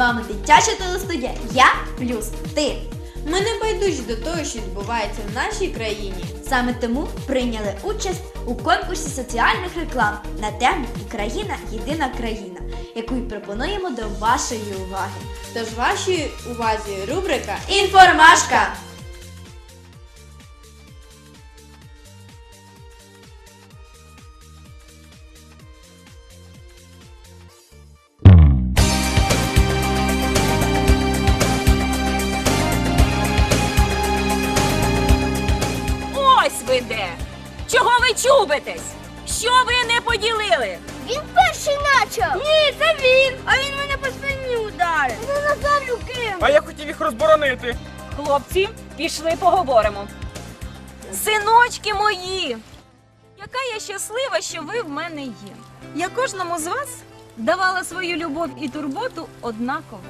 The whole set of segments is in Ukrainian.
Вами дитяча телестудія Я плюс ти. Ми не байдужі до того, що відбувається в нашій країні. Саме тому прийняли участь у конкурсі соціальних реклам на тему Україна єдина країна, яку й пропонуємо до вашої уваги. Тож вашій увазі рубрика Інформашка! Їх розборонити. Хлопці, пішли поговоримо. Синочки мої! Яка я щаслива, що ви в мене є. Я кожному з вас давала свою любов і турботу однаково.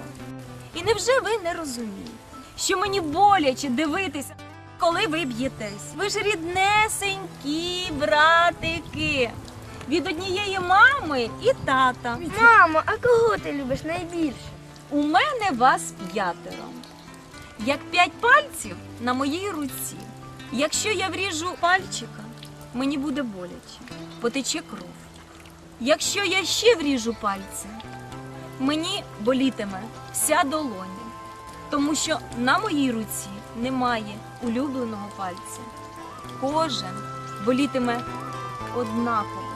І невже ви не розумієте, що мені боляче дивитися, коли ви б'єтесь? Ви ж ріднесенькі братики від однієї мами і тата. Мамо, а кого ти любиш найбільше? У мене вас п'ятеро. Як п'ять пальців на моїй руці. Якщо я вріжу пальчика, мені буде боляче, потече кров. Якщо я ще вріжу пальці, мені болітиме вся долоня, тому що на моїй руці немає улюбленого пальця. Кожен болітиме однаково.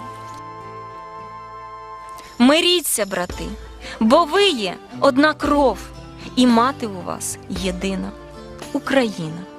Миріться, брати, бо ви є одна кров, і мати у вас єдина Україна.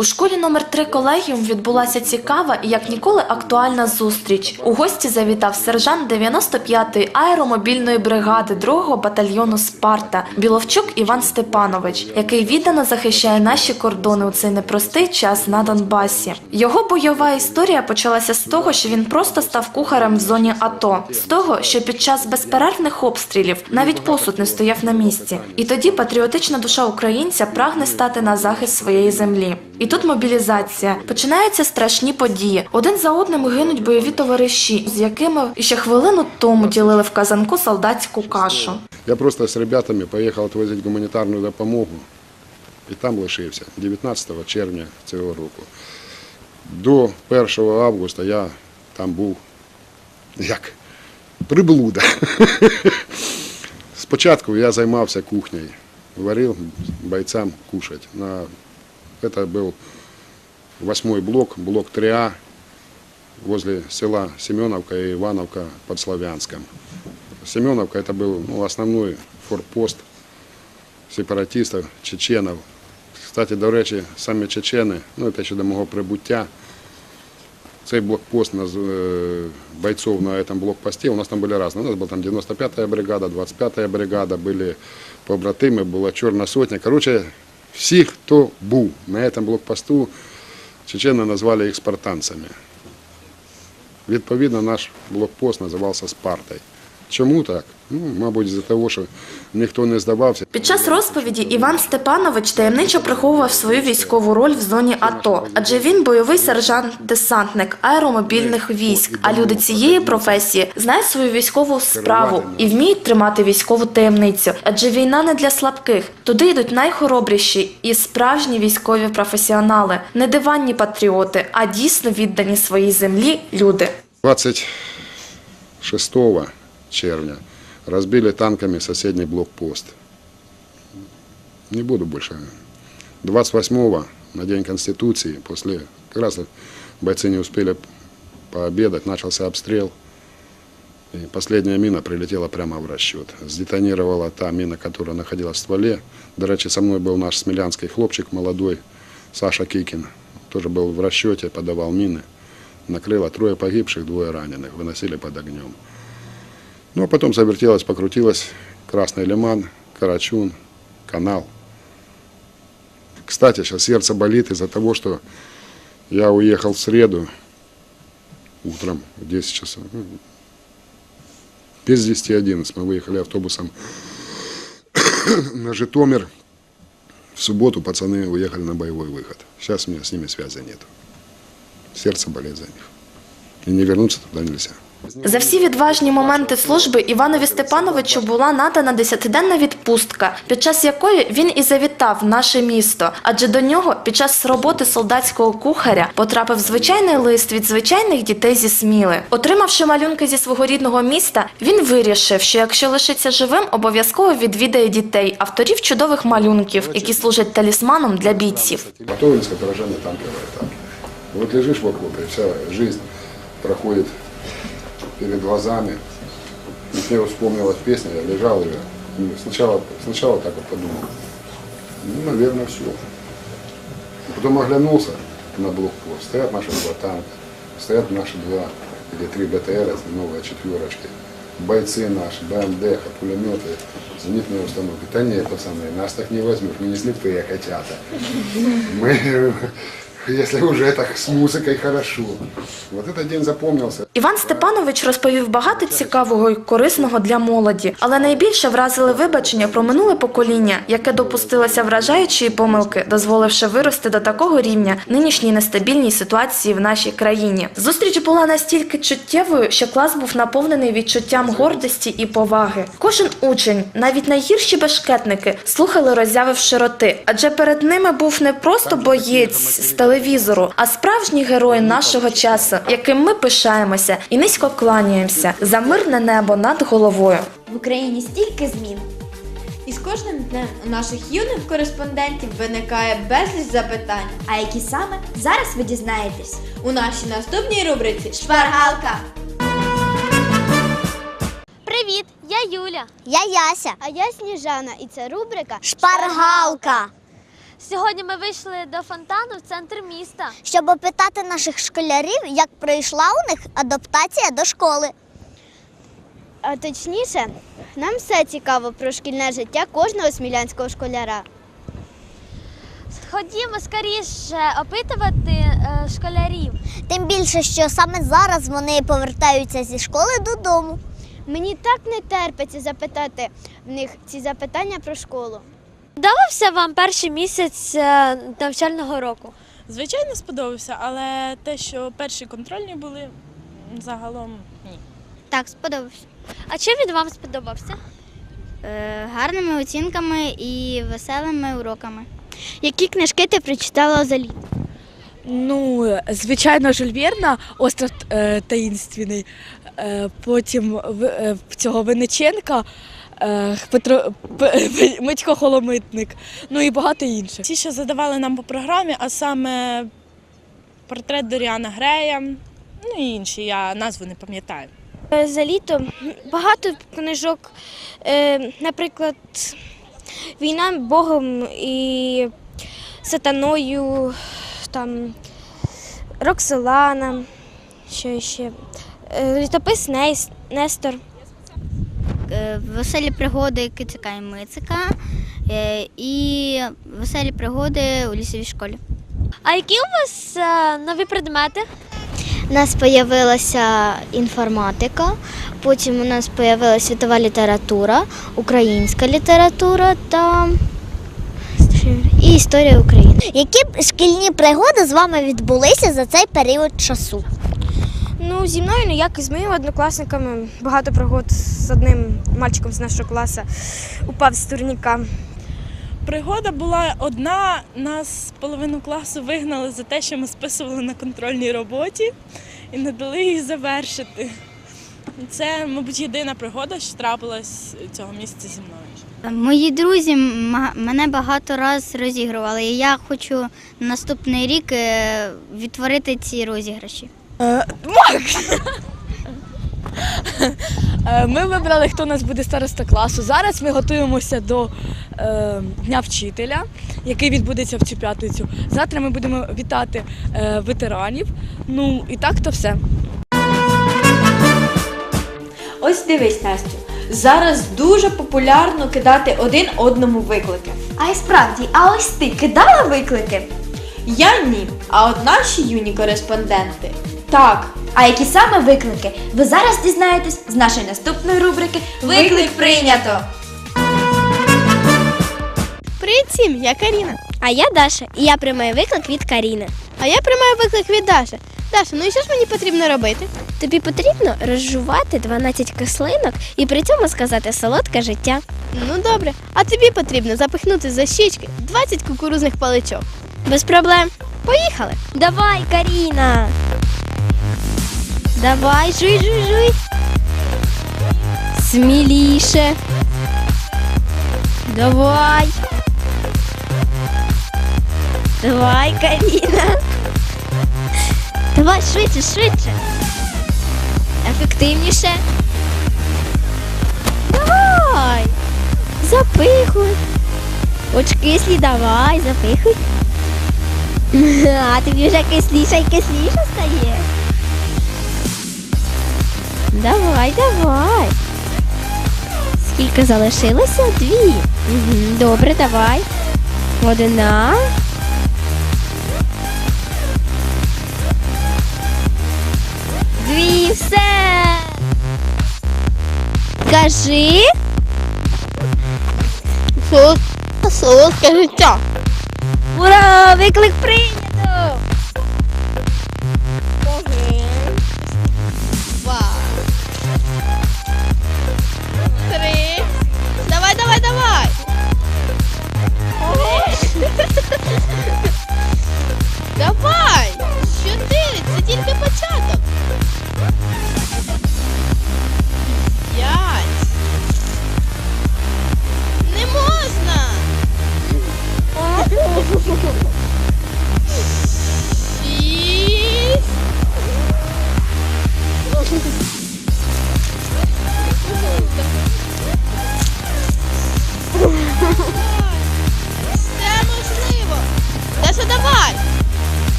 У школі номер 3 колегіум відбулася цікава і як ніколи актуальна зустріч. У гості завітав сержант 95-ї аеромобільної бригади 2-го батальйону Спарта Біловчук Іван Степанович, який віддано захищає наші кордони у цей непростий час на Донбасі. Його бойова історія почалася з того, що він просто став кухарем в зоні АТО, з того, що під час безперервних обстрілів навіть посуд не стояв на місці. І тоді патріотична душа українця прагне стати на захист своєї землі. І тут мобілізація. Починаються страшні події. Один за одним гинуть бойові товариші, з якими ще хвилину тому ділили в казанку солдатську кашу. Я просто з ребятами поїхав відвозити гуманітарну допомогу і там лишився 19 червня цього року. До 1 августа я там був як приблуда. Спочатку я займався кухнею, варив бойцям кушати. На... Это был восьмой блок, блок 3А, возле села Семеновка и Ивановка под Славянском. Семеновка это был ну, основной форпост сепаратистів, чеченів. Кстати, до речі, самі чечени, ну це ще до мого прибуття. Цей блокпост наз- е, бойцов на этом блокпосте, у нас там были разные. У нас была там 95-я бригада, 25-я бригада, были побратими, була Чорна сотня. Короче, всі, хто був на цьому блокпосту, чечени назвали їх спартанцями. Відповідно, наш блокпост називався Спартою. Чому так? Ну, мабуть, з-за того, що ніхто не здавався. Під час розповіді Іван Степанович таємничо приховував свою військову роль в зоні АТО, адже він бойовий сержант-десантник аеромобільних військ. А люди цієї професії знають свою військову справу і вміють тримати військову таємницю. Адже війна не для слабких. Туди йдуть найхоробріші і справжні військові професіонали, не диванні патріоти, а дійсно віддані своїй землі люди. 26 червня разбили танками соседний блокпост. Не буду больше. 28 на День Конституции, после, как раз бойцы не успели пообедать, начался обстрел. И последняя мина прилетела прямо в расчет. Сдетонировала та мина, которая находилась в стволе. До речі, со мной был наш смелянский хлопчик молодой, Саша Кикин. тоже был в расчете, подавал мины. Накрыло трое погибших, двое раненых, выносили под огнем. Ну, а потом завертелось, покрутилось. Красный Лиман, Карачун, канал. Кстати, сейчас сердце болит из-за того, что я уехал в среду утром в 10 часов. ну, Без 10-11 мы выехали автобусом на Житомир. В субботу пацаны уехали на боевой выход. Сейчас у меня с ними связи нет. Сердце болит за них. И не вернуться туда нельзя. За всі відважні моменти служби Іванові Степановичу була надана десятиденна відпустка, під час якої він і завітав наше місто. Адже до нього під час роботи солдатського кухаря потрапив звичайний лист від звичайних дітей зі Сміли. Отримавши малюнки зі свого рідного міста, він вирішив, що якщо лишиться живим, обов'язково відвідає дітей, авторів чудових малюнків, які служать талісманом для бійців. Готовились к отражению танковой атаки. Вот лежишь в окопе, вся жизнь проходит перед глазами. И мне вспомнилась песня, я лежал и ну, сначала, сначала так вот подумал, ну, наверное, все. Потом оглянулся на блокпост, стоят наши два танка, стоят наши два или три БТР, новая четверочки, бойцы наши, БМД, пулеметы, зенитные установки. Да нет, пацаны, нас так не возьмешь, мы не слепые котята. Мы, если уже так с музыкой хорошо. Вот этот день запомнился. Іван Степанович розповів багато цікавого і корисного для молоді, але найбільше вразили вибачення про минуле покоління, яке допустилося вражаючої помилки, дозволивши вирости до такого рівня нинішній нестабільній ситуації в нашій країні. Зустріч була настільки чуттєвою, що клас був наповнений відчуттям гордості і поваги. Кожен учень, навіть найгірші бешкетники, слухали, роззявивши роти, адже перед ними був не просто боєць з телевізору, а справжній герой нашого часу, яким ми пишаємося і низько кланяємося за мирне небо над головою. В Україні стільки змін. І з кожним днем у наших юних кореспондентів виникає безліч запитань. А які саме зараз ви дізнаєтесь? У нашій наступній рубриці Шпаргалка! Привіт, я Юля. Я Яся. А я Сніжана. І це рубрика Шпаргалка, Сьогодні ми вийшли до фонтану в центр міста. щоб опитати наших школярів, як пройшла у них адаптація до школи. А точніше, нам все цікаво про шкільне життя кожного смілянського школяра. Ходімо скоріше опитувати е, школярів. Тим більше, що саме зараз вони повертаються зі школи додому. Мені так не терпиться запитати в них ці запитання про школу. Давався вам перший місяць е, навчального року? Звичайно, сподобався, але те, що перші контрольні були, загалом ні. Так, сподобався. А чим він вам сподобався? Е, гарними оцінками і веселими уроками. Які книжки ти прочитала за літо? Ну, звичайно, Жюль Верна, остров е, таїнственний. Е, потім в- е, цього Винниченка, е, Петро Митько Холомитник, ну і багато інших. Ті, що задавали нам по програмі, а саме портрет Доріана Грея, ну і інші, я назву не пам'ятаю. За літо багато книжок, е, наприклад, Війна Богом і сатаною, там Рокселана, що ще, е, літопис Нестор. Е, веселі пригоди Кицика і Мицика е, і веселі пригоди у лісовій школі. А які у вас е, нові предмети? У нас з'явилася інформатика, потім у нас з'явилася світова література, українська література та і історія України. Які шкільні пригоди з вами відбулися за цей період часу? Ну, зі мною, ну як і з моїми однокласниками, багато пригод з одним мальчиком з нашого класу упав з турніка. Пригода була одна, нас половину класу вигнали за те, що ми списували на контрольній роботі і не дали її завершити. Це, мабуть, єдина пригода, що трапилась цього місяця зі мною. Мої друзі мене багато раз розігрували, і я хочу наступний рік е, відтворити ці розіграші. Е, Макс! Е, Ми вибрали, хто у нас буде староста класу. Зараз ми готуємося до е, Дня вчителя, який відбудеться в цю п'ятницю. Завтра ми будемо вітати е, ветеранів. Ну і так то все. Ось дивись, Настю. Зараз дуже популярно кидати один одному виклики. А й справді, а ось ти кидала виклики? Я ні, а от наші юні кореспонденти. Так, А які саме виклики? Ви зараз дізнаєтесь з нашої наступної рубрики Виклик прийнято! Привіт всім, я Каріна. А я Даша, і я приймаю виклик від Каріни. А я приймаю виклик від Даші. Даша, ну і що ж мені потрібно робити? Тобі потрібно розжувати 12 кислинок і при цьому сказати солодке життя. Ну добре, а тобі потрібно запихнути за щічки 20 кукурузних паличок. Без проблем. Поїхали. Давай, Каріна. Давай, жуй, жуй, жуй. Сміліше. Давай. Давай, Каріна. Давай швидше, швидше. Ефективніше. Давай. Запихуй. Очки слі, давай, запихуй. А тобі вже кисліша і кисліша стає. Давай, давай. Скільки залишилося? Дві. Угу, добре, давай. Одна. Дві, все. Кажи. Солодке життя. Ура! Виклик прийнято!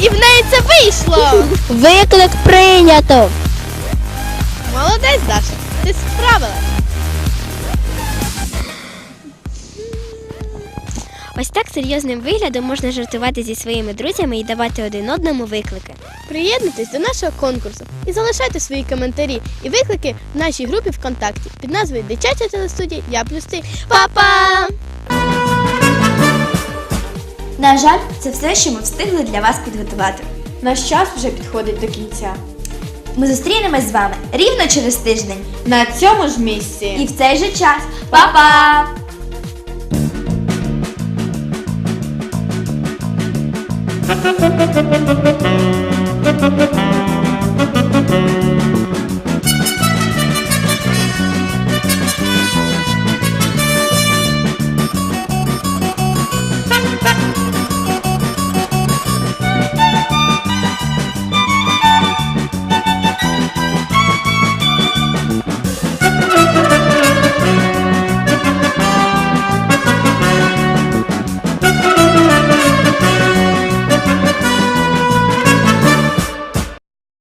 І в неї це вийшло! Виклик прийнято! Молодець, Даша, ти справилась. Ось так серйозним виглядом можна жартувати зі своїми друзями і давати один одному виклики. Приєднуйтесь до нашого конкурсу і залишайте свої коментарі і виклики в нашій групі ВКонтакті під назвою Дитяча телестудія Я плюс ти. Па-па! На жаль, це все, що ми встигли для вас підготувати. наш час вже підходить до кінця. Ми зустрінемось з вами рівно через тиждень на цьому ж місці. І в цей же час. Па-па!